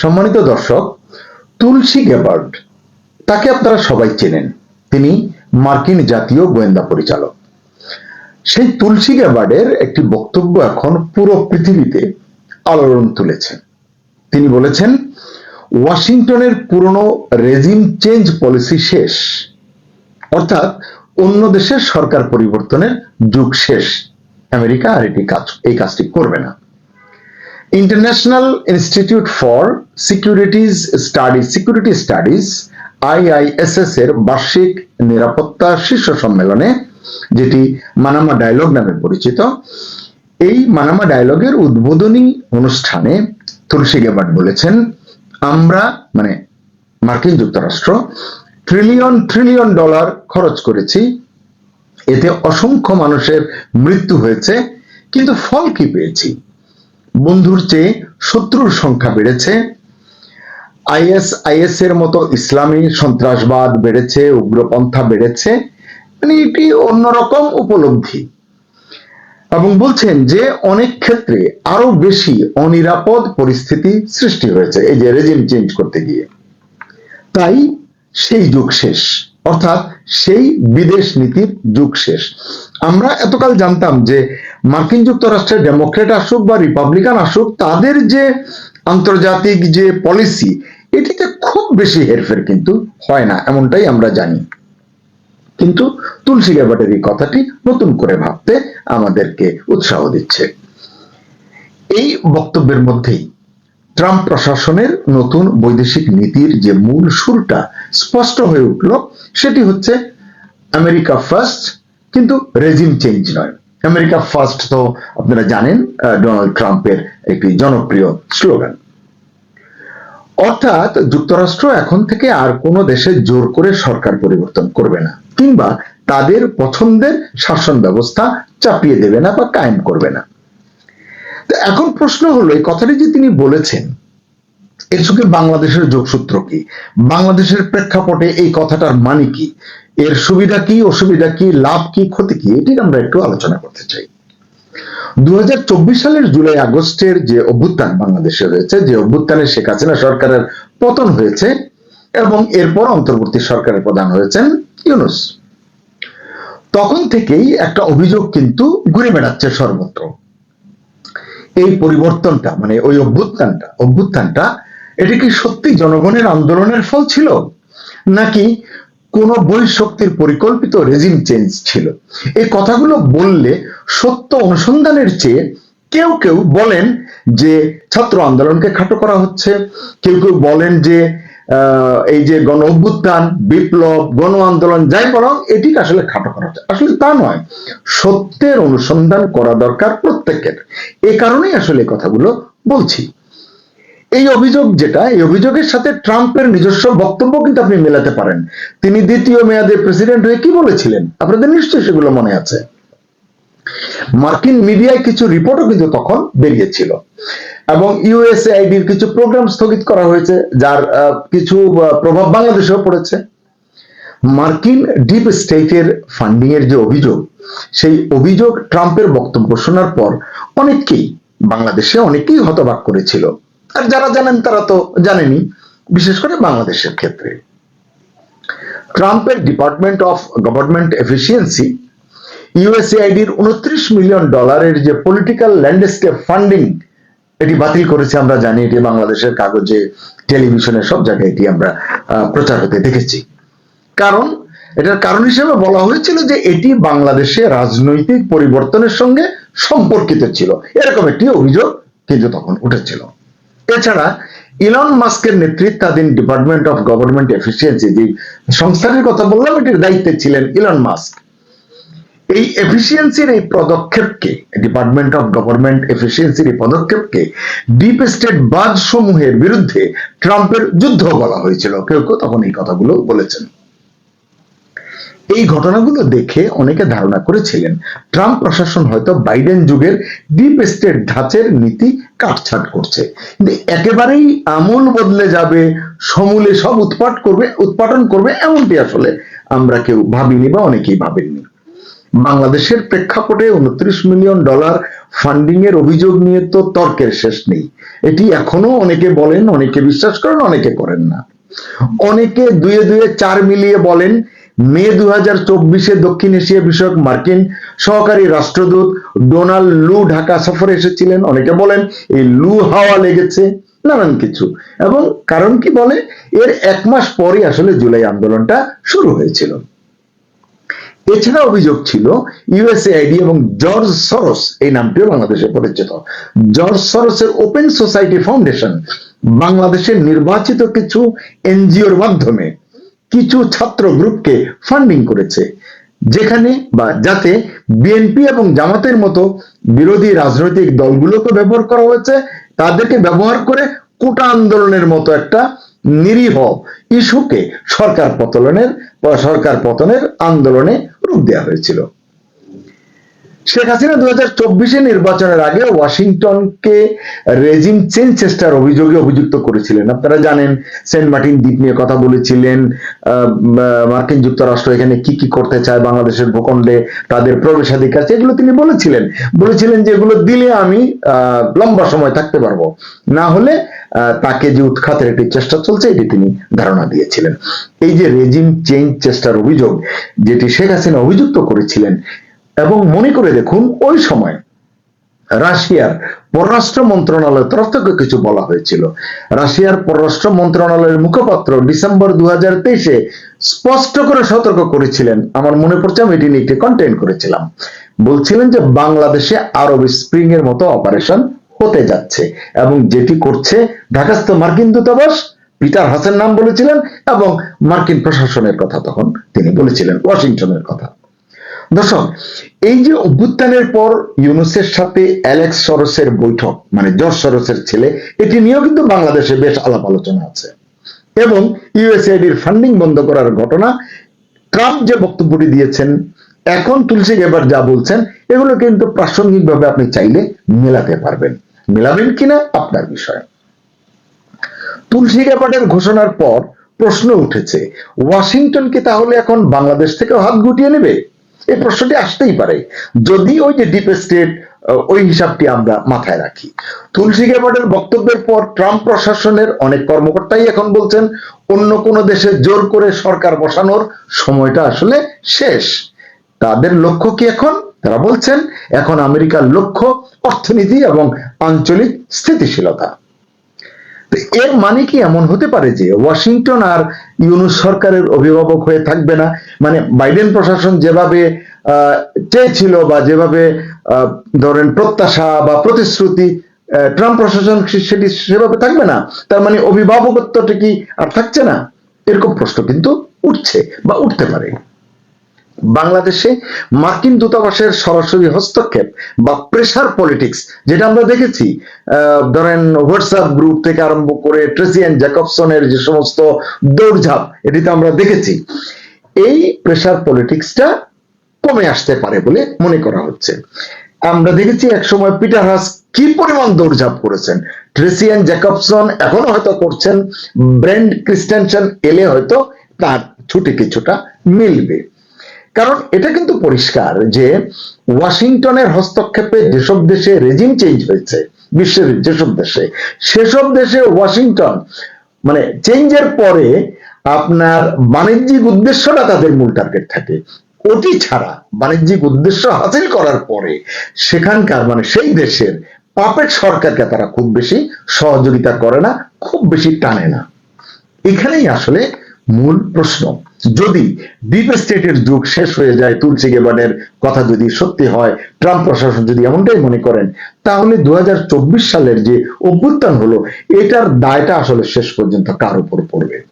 সম্মানিত দর্শক, তুলসী গ্যাবার্ড তাকে আপনারা সবাই চেনেন। তিনি মার্কিন জাতীয় গোয়েন্দা পরিচালক। সেই তুলসী গ্যাবার্ডের একটি বক্তব্য এখন পুরো পৃথিবীতে আলোড়ন তুলেছে। তিনি বলেছেন, ওয়াশিংটনের পুরনো রেজিম চেঞ্জ পলিসি শেষ, অর্থাৎ অন্য দেশের সরকার পরিবর্তনের যুগ শেষ। আমেরিকা আর এটি কাজ, এই কাজটি করবে না। International institute for securities studies security studies IISS এর বার্ষিক নিরাপত্তা শীর্ষ সম্মেলনে, যেটি মানামা ডায়লগ নামে পরিচিত, এই মানামা ডায়লগের উদ্বোধনী অনুষ্ঠানে তুলসী গেবার্ট বলেছেন, আমরা মানে মার্কিন যুক্তরাষ্ট্র, ট্রিলিয়ন ট্রিলিয়ন ডলার খরচ করেছি, এতে অসংখ্য মানুষের মৃত্যু হয়েছে, কিন্তু ফল কি পেয়েছি? বন্ধুর চেয়ে শত্রুর সংখ্যা বেড়েছে। আইএস আইএস এর মতো ইসলামী সন্ত্রাসবাদ বেড়েছে, উগ্রপন্থা বেড়েছে। মানে এটি অন্যরকম উপলব্ধি। এবং বলছেন যে অনেক ক্ষেত্রে আরও বেশি অনিরাপদ পরিস্থিতি সৃষ্টি হয়েছে, এই যে রেজিম চেঞ্জ করতে গিয়ে। তাই সেই যুগ শেষ, অর্থাৎ সেই বিদেশ নীতির যুগ শেষ। আমরা এতকাল জানতাম যে মার্কিন যুক্তরাষ্ট্রের ডেমোক্রেট আসুক বা রিপাবলিকান আসুক, তাদের যে আন্তর্জাতিক যে পলিসি, এটিতে খুব বেশি হেরফের কিন্তু হয় না, এমনটাই আমরা জানি। কিন্তু তুলসী গ্যাবার্টের এই কথাটি নতুন করে ভাবতে আমাদেরকে উৎসাহ দিচ্ছে। এই বক্তব্যের মধ্যেই ট্রাম্প প্রশাসনের নতুন বৈদেশিক নীতির যে মূল সুরটা স্পষ্ট হয়ে উঠল, সেটি হচ্ছে আমেরিকা ফার্স্ট, কিন্তু রেজিম চেঞ্জ নয়। আমেরিকা ফার্স্ট তো আপনারা জানেন ডোনাল্ড ট্রাম্পের একটি জনপ্রিয় স্লোগান। অর্থাৎ যুক্তরাষ্ট্র এখন থেকে আর কোনো দেশে জোর করে সরকার পরিবর্তন করবে না, কিংবা তাদের পছন্দের শাসন ব্যবস্থা চাপিয়ে দেবে না বা কায়েম করবে না। তো এখন প্রশ্ন হলো, এই কথাটি যে তিনি বলেছেন, এর সঙ্গে বাংলাদেশের যোগসূত্র কি? বাংলাদেশের প্রেক্ষাপটে এই কথাটার মানে কি? এর সুবিধা কি, অসুবিধা কি, লাভ কি, ক্ষতি কি এটি আমরা একটু আলোচনা করতে চাই। দু সালের জুলাই আগস্টের যে অভ্যুত্থান বাংলাদেশে রয়েছে, যে অভ্যুত্থানে শেখ হাসিনা সরকারের পতন হয়েছে এবং এরপর অন্তর্বর্তী সরকারের প্রধান হয়েছেন ইউনুস। তখন থেকেই একটা অভিযোগ কিন্তু ঘুরে বেড়াচ্ছে সর্বত্র। এই পরিবর্তনটা মানে ওই অভ্যুত্থানটা অভ্যুত্থানটা, এটি কি সত্যি জনগণের আন্দোলনের ফল ছিল? নাকি কোন বহিঃশক্তির পরিকল্পিত রেজিম চেঞ্জ ছিল। এই কথাগুলো বললে সত্য অনুসন্ধানের চেয়ে কেউ কেউ বলেন যে ছাত্র আন্দোলনকে খাটো করা হচ্ছে, কেউ কেউ বলেন যে এই যে গণ অভ্যুত্থান, বিপ্লব, গণ আন্দোলন যাই বরং এটি আসলে খাটো করা হচ্ছে। আসলে তা নয়, সত্যের অনুসন্ধান করা দরকার প্রত্যেকের। এ কারণেই আসলে কথাগুলো বলছি। এই অভিযোগ যেটা, এই অভিযোগের সাথে ট্রাম্পের নিজস্ব বক্তব্য কিন্তু আপনি মেলাতে পারেন। তিনি দ্বিতীয় মেয়াদে প্রেসিডেন্ট হয়ে কি বলেছিলেন? আপনাদের নিশ্চয়ই সেগুলো মনে আছে। মার্কিন মিডিয়ায় কিছু রিপোর্টও কিন্তু তখন বেরিয়েছিল। এবং ইউএসএআইডির কিছু প্রোগ্রাম স্থগিত করা হয়েছে, যার কিছু প্রভাব বাংলাদেশেও পড়েছে। মার্কিন ডিপ স্টেটের ফান্ডিং এর যে অভিযোগ, সেই অভিযোগ ট্রাম্পের বক্তব্য শোনার পর অনেকেই বাংলাদেশে অনেকেই হতবাক করেছিল। আর যারা জানেন তারা তো জানেনই, বিশেষ করে বাংলাদেশের ক্ষেত্রে। ট্রাম্পের ডিপার্টমেন্ট অফ গভর্নমেন্ট এফিসিয়েন্সি, ইউএসএআইডির উনত্রিশ মিলিয়ন ডলারের যে পলিটিক্যাল ল্যান্ডস্কেপ ফান্ডিং, এটি বাতিল করেছে আমরা জানি, এটি বাংলাদেশের কাগজে, টেলিভিশনে সব জায়গায় এটি আমরা প্রচার হতে দেখেছি। কারণ, এটার কারণ হিসেবে বলা হয়েছিল যে এটি বাংলাদেশে রাজনৈতিক পরিবর্তনের সঙ্গে সম্পর্কিত ছিল। এরকম একটি অভিযোগ কিন্তু তখন উঠেছিল। এছাড়া ইলন মাস্কের নেতৃত্বাধীন ডিপার্টমেন্ট অফ গভর্নমেন্ট এফিসিয়েন্সি যে সংস্থাটির কথা বললাম, এটির দায়িত্বে ছিলেন ইলন মাস্ক এই এফিসিয়েন্সির এই পদক্ষেপকে ডিপার্টমেন্ট অফ গভর্নমেন্ট এফিসিয়েন্সির এই পদক্ষেপকে ডিপ স্টেট বাদ সমূহের বিরুদ্ধে ট্রাম্পের যুদ্ধ বলা হয়েছিল। কেউ কেউ তখন এই কথাগুলো বলেছেন। এই ঘটনাগুলো দেখে অনেকে ধারণা করেছিলেন, ট্রাম্প প্রশাসন হয়তো বাইডেন যুগের ডিপ স্টেট ধাঁচের নীতি কাটছাট করছে। কিন্তু একেবারেই আমূল বদলে যাবে, সমূলে সব উৎপাট করবে উৎপাদন করবে এমনটি আসলে আমরা কেউ ভাবিনি বা অনেকেই ভাবেননি। বাংলাদেশের প্রেক্ষাপটে উনত্রিশ মিলিয়ন ডলার ফান্ডিং এর অভিযোগ নিয়ে তো তর্কের শেষ নেই। এটি এখনও অনেকে বলেন, অনেকে বিশ্বাস করেন, অনেকে করেন না। অনেকে দুয়ে দুয়ে চার মিলিয়ে বলেন, মে দু হাজার চব্বিশে দক্ষিণ এশিয়া বিষয়ক মার্কিন সহকারী রাষ্ট্রদূত ডোনাল্ড লু ঢাকা সফরে এসেছিলেন। অনেকে বলেন, এই লু হাওয়া লেগেছে, নানান কিছু। এবং কারণ কি বলে, এর এক মাস পরে আসলে জুলাই আন্দোলনটা শুরু হয়েছিল। এছাড়া অভিযোগ ছিল ইউএসএআইডি এবং জর্জ সরস, এই নামটিও বাংলাদেশে পরিচিত, জর্জ সরসের ওপেন সোসাইটি ফাউন্ডেশন বাংলাদেশের নির্বাচিত কিছু এনজিওর মাধ্যমে কিছু ছাত্র গ্রুপকে ফান্ডিং করেছে, যেখানে বা যাতে বিএনপি এবং জামাতের মতো বিরোধী রাজনৈতিক দলগুলোকে ব্যবহার করা হয়েছে, তাদেরকে ব্যবহার করে কোটা আন্দোলনের মতো একটা নিরীহ ইস্যুকে সরকার পতনের সরকার পতনের আন্দোলনে রূপ দেওয়া হয়েছিল। শেখ হাসিনা দু হাজার চব্বিশে নির্বাচনের আগে ওয়াশিংটনকে রেজিম চেঞ্জ চেষ্টার অভিযোগে অভিযুক্ত করেছিলেন। আপনারা জানেন, সেন্ট মার্টিন দ্বীপ নিয়ে কথা বলেছিলেন মার্কিন যুক্তরাষ্ট্র এখানে কি কি করতে চায়, বাংলাদেশের ভূখণ্ডে তাদের প্রবেশাধিকার এগুলো তিনি বলেছিলেন। বলেছিলেন যে এগুলো দিলে আমি লম্বা সময় থাকতে পারব। না হলে তাকে যে উৎখাতের একটি চেষ্টা চলছে, এটি তিনি ধারণা দিয়েছিলেন। এই যে রেজিম চেঞ্জ চেষ্টার অভিযোগ, যেটি শেখ হাসিনা অভিযুক্ত করেছিলেন এবং মনে করে দেখুন, ওই সময় রাশিয়ার পররাষ্ট্র মন্ত্রণালয়ের তরফ থেকে কিছু বলা হয়েছিল। রাশিয়ার পররাষ্ট্র মন্ত্রণালয়ের মুখপাত্র ডিসেম্বর দু হাজার তেইশে স্পষ্ট করে সতর্ক করেছিলেন। আমার মনে পড়ছে, আমি এটি নিয়ে একটি কন্টেন্ট করেছিলাম। বলছিলেন যে বাংলাদেশে আরব স্প্রিং এর মতো অপারেশন হতে যাচ্ছে এবং যেটি করছে ঢাকাস্থ মার্কিন দূতাবাস, পিটার হাসেন নাম বলেছিলেন এবং মার্কিন প্রশাসনের কথা তখন তিনি বলেছিলেন, ওয়াশিংটনের কথা। দর্শক, এই যে অভ্যুত্থানের পর ইউনুসের সাথে অ্যালেক্স সরসের বৈঠক মানে জর্জ সরসের ছেলে, এটি নিয়েও কিন্তু বাংলাদেশে বেশ আলাপ আলোচনা আছে। এবং ইউএসআইডির ফান্ডিং বন্ধ করার ঘটনা, ট্রাম্প যে বক্তব্যটি দিয়েছেন, এখন তুলসী এবার যা বলছেন, এগুলো কিন্তু প্রাসঙ্গিকভাবে আপনি চাইলে মেলাতে পারবেন। মেলাবেন কিনা, আপনার বিষয়। তুলসী গ্যাপার্টের ঘোষণার পর প্রশ্ন উঠেছে ওয়াশিংটন কি তাহলে এখন বাংলাদেশ থেকে হাত গুটিয়ে নেবে? এই প্রশ্নটি আসতেই পারে। যদি ওই যে ডিপ স্টেট ওই হিসাবটি আমরা মাথায় রাখি। তুলসী গ্যাবার্ডের বক্তব্যের পর ট্রাম্প প্রশাসনের অনেক কর্মকর্তাই এখন বলছেন, অন্য কোনো দেশে জোর করে সরকার বসানোর সময়টা আসলে শেষ। তাদের লক্ষ্য কি এখন? তারা বলছেন, এখন আমেরিকার লক্ষ্য অর্থনীতি এবং আঞ্চলিক স্থিতিশীলতা। এর মানে কি এমন হতে পারে যে ওয়াশিংটন আর ইউনুস সরকারের অভিভাবক হয়ে থাকবে না? মানে বাইডেন প্রশাসন যেভাবে চেয়েছিল বা যেভাবে ধরেন প্রত্যাশা বা প্রতিশ্রুতি ট্রাম্প প্রশাসন সেটি সেভাবে থাকবে না, তার মানে অভিভাবকত্বটা কি আর থাকছে না? এরকম প্রশ্ন কিন্তু উঠছে বা উঠতে পারে। বাংলাদেশে মার্কিন দূতাবাসের সরাসরি হস্তক্ষেপ বা প্রেশার পলিটিক্স যেটা আমরা দেখেছি ধরেন হোয়াটসঅ্যাপ গ্রুপ থেকে আরম্ভ করে ট্রেসিয়ান জ্যাকবসনের যে সমস্ত দৌড়ঝাঁপ, এটিতে আমরা দেখেছি। এই প্রেসার পলিটিক্সটা কমে আসতে পারে বলে মনে করা হচ্ছে। আমরা দেখেছি এক সময় পিটার হাস কি পরিমাণ দৌড়ঝাঁপ করেছেন। ট্রেসিয়ান জ্যাকবসন এখনও হয়তো করছেন ব্রেন্ড ক্রিস্টেনশন এলে হয়তো তার ছুটি কিছুটা মিলবে। কারণ এটা কিন্তু পরিষ্কার যে ওয়াশিংটনের হস্তক্ষেপে যেসব দেশে রেজিম চেঞ্জ হয়েছে, বিশ্বের যেসব দেশে, সেসব দেশে ওয়াশিংটন মানে চেঞ্জের পরে আপনার বাণিজ্যিক উদ্দেশ্যটা তাদের মূল টার্গেট থাকে। অতি ছাড়া বাণিজ্যিক উদ্দেশ্য হাসিল করার পরে সেখানকার মানে সেই দেশের পাপের সরকারকে তারা খুব বেশি সহযোগিতা করে না, খুব বেশি টানে না। এখানেই আসলে মূল প্রশ্ন। যদি ডিপ স্টেটের যুগ শেষ হয়ে যায়, তুলসী গেবানের কথা যদি সত্যি হয় ট্রাম্প প্রশাসন যদি এমনটাই মনে করেন, তাহলে দু হাজার চব্বিশ সালের যে অভ্যুত্থান হলো, এটার দায়টা আসলে শেষ পর্যন্ত কার উপর পড়বে?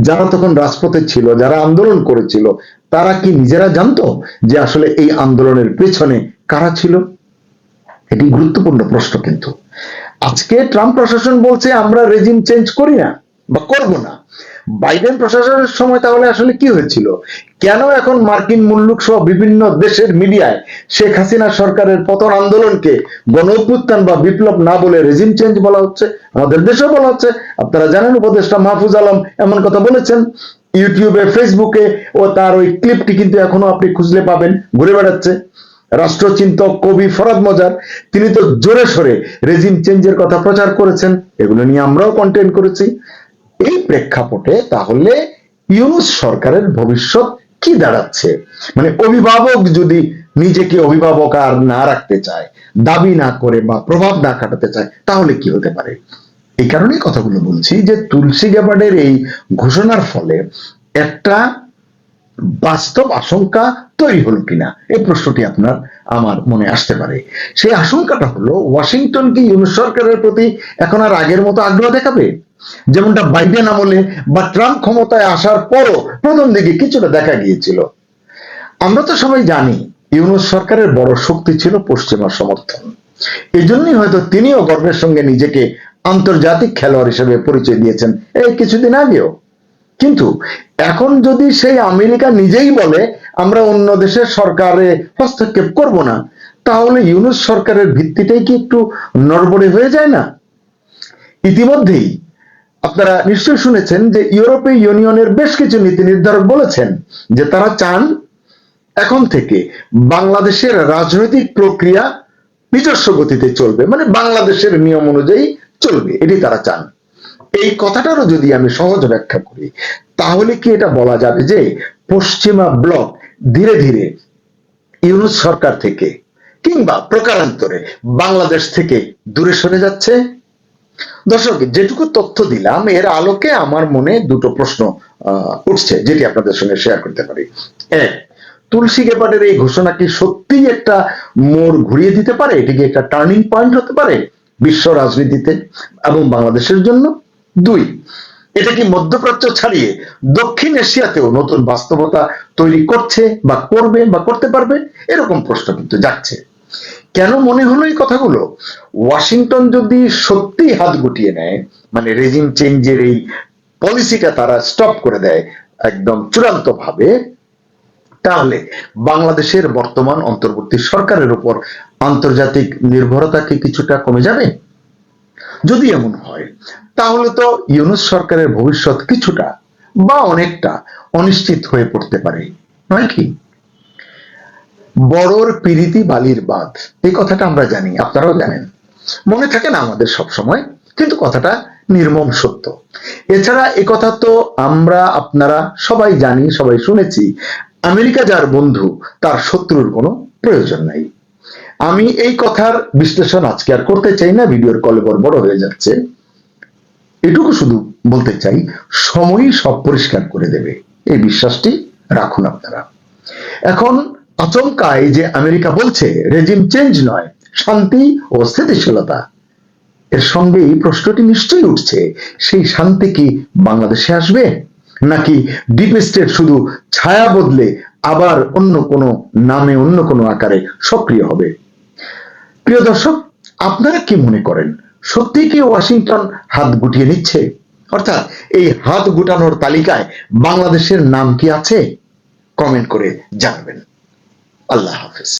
যারা তখন রাজপথে ছিল, যারা আন্দোলন করেছিল, তারা কি নিজেরা জানতো যে আসলে এই আন্দোলনের পেছনে কারা ছিল? এটি গুরুত্বপূর্ণ প্রশ্ন কিন্তু। আজকে ট্রাম্প প্রশাসন বলছে, আমরা রেজিম চেঞ্জ করি না বা করব না। বাইডেন প্রশাসনের সময় তাহলে আসলে কি হয়েছিল? কেন এখন মার্কিন মুল্লুক সহ বিভিন্ন দেশের মিডিয়ায় শেখ হাসিনা সরকারের পতন আন্দোলনকে গণ বা বিপ্লব না বলে রেজিম চেঞ্জ বলা হচ্ছে, আমাদের দেশেও বলা হচ্ছে, আপনারা জানেন উপদেষ্টা মাহফুজ আলম এমন কথা বলেছেন, ইউটিউবে, ফেসবুকে ও তার ওই ক্লিপটি কিন্তু এখনও আপনি খুঁজলে পাবেন, ঘুরে বেড়াচ্ছে। রাষ্ট্রচিন্তক কবি ফরাদ মজার, তিনি তো জোরে সরে রেজিম চেঞ্জের কথা প্রচার করেছেন, এগুলো নিয়ে আমরাও কন্টেন্ট করেছি। এই প্রেক্ষাপটে তাহলে ইউনুস সরকারের ভবিষ্যৎ কি দাঁড়াচ্ছে? মানে অভিভাবক যদি নিজেকে অভিভাবক আর না রাখতে চায়, দাবি না করে বা প্রভাব না খাটাতে চায়, তাহলে কি হতে পারে? এই কারণেই কথাগুলো বলছি যে তুলসী গ্যাবার্ডের এই ঘোষণার ফলে একটা বাস্তব আশঙ্কা তৈরি হলো কিনা? এই প্রশ্নটি আপনার, আমার মনে আসতে পারে। সেই আশঙ্কাটা হলো ওয়াশিংটন কি ইউনুস সরকারের প্রতি এখন আর আগের মতো আগ্রহ দেখাবে? যেমনটা বাইডেন আমলে বা ট্রাম্প ক্ষমতায় আসার পরও প্রথম দিকে কিছুটা দেখা গিয়েছিল। আমরা তো সবাই জানি, ইউনুস সরকারের বড় শক্তি ছিল পশ্চিমা সমর্থন। এই জন্যই হয়তো তিনিও গর্বের সঙ্গে নিজেকে আন্তর্জাতিক খেলোয়াড় হিসেবে পরিচয় দিয়েছেন এই কিছুদিন আগেও। কিন্তু এখন যদি সেই আমেরিকা নিজেই বলে, আমরা অন্য দেশের সরকারে হস্তক্ষেপ করব না, তাহলে ইউনুস সরকারের ভিত্তিটাই কি একটু নড়বড়ে হয়ে যায় না? ইতিমধ্যেই আপনারা নিশ্চয়ই শুনেছেন যে ইউরোপীয় ইউনিয়নের বেশ কিছু নীতি নির্ধারক বলেছেন যে তারা চান এখন থেকে বাংলাদেশের রাজনৈতিক প্রক্রিয়া নিজস্ব গতিতে চলবে মানে বাংলাদেশের নিয়ম অনুযায়ী চলবে, এটি তারা চান। এই কথাটারও যদি আমি সহজ ব্যাখ্যা করি, তাহলে কি এটা বলা যাবে যে পশ্চিমা ব্লক ধীরে ধীরে ইউনুস সরকার থেকে কিংবা প্রকারান্তরে বাংলাদেশ থেকে দূরে সরে যাচ্ছে? দর্শক, যেটুকু তথ্য দিলাম, এর আলোকে আমার মনে দুটো প্রশ্ন উঠছে, যেটি আপনাদের সঙ্গে শেয়ার করতে পারি। এক, তুলসী গেপাটের এই ঘোষণা কি সত্যিই একটা মোড় ঘুরিয়ে দিতে পারে? এটি কি একটা টার্নিং পয়েন্ট হতে পারে বিশ্ব রাজনীতিতে এবং বাংলাদেশের জন্য? দুই, এটা কি মধ্যপ্রাচ্য ছাড়িয়ে দক্ষিণ এশিয়াতেও নতুন বাস্তবতা তৈরি করছে বা করবে বা করতে পারবে? এরকম প্রশ্ন কিন্তু যাচ্ছে কেন মনে হলো এই কথাগুলো? ওয়াশিংটন যদি সত্যি হাত গুটিয়ে নেয় মানে রেজিম চেঞ্জের এই পলিসিটা তারা স্টপ করে দেয় একদম চূড়ান্ত ভাবে তাহলে বাংলাদেশের বর্তমান অন্তর্বর্তী সরকারের উপর আন্তর্জাতিক নির্ভরতা কি কিছুটা কমে যাবে? যদি এমন হয়, তাহলে তো ইউনুস সরকারের ভবিষ্যৎ কিছুটা বা অনেকটা অনিশ্চিত হয়ে পড়তে পারে, নয় কি? বড়র পিরিতি বালির বাঁধ। এই কথাটা আমরা জানি, আপনারাও জানেন। মনে থাকে না আমাদের সব সময় কিন্তু কথাটা নির্মম সত্য। এছাড়া এ কথা তো আমরা, আপনারা সবাই জানি, সবাই শুনেছি। আমেরিকা যার বন্ধু, তার শত্রুর কোনো প্রয়োজন নাই। আমি এই কথার বিশ্লেষণ আজকে আর করতে চাই না, ভিডিওর কলে বড় বড় হয়ে যাচ্ছে। এটুকু শুধু বলতে চাই, সময়ই সব পরিষ্কার করে দেবে। এই বিশ্বাসটি রাখুন আপনারা। এখন আচমকায় যে আমেরিকা বলছে রেজিম চেঞ্জ নয়, শান্তি ও স্থিতিশীলতা। এর সঙ্গে এই প্রশ্নটি নিশ্চয়ই উঠছে, সেই শান্তি কি বাংলাদেশে আসবে? নাকি ডিপ স্টেট শুধু ছায়া বদলে আবার অন্য কোনো নামে, অন্য কোনো আকারে সক্রিয় হবে? প্রিয় দর্শক, আপনারা কি মনে করেন, সত্যি কি ওয়াশিংটন হাত গুটিয়ে নিচ্ছে? অর্থাৎ এই হাত গুটানোর তালিকায় বাংলাদেশের নাম কি আছে? কমেন্ট করে জানাবেন। আল্লাহ হাফেজ।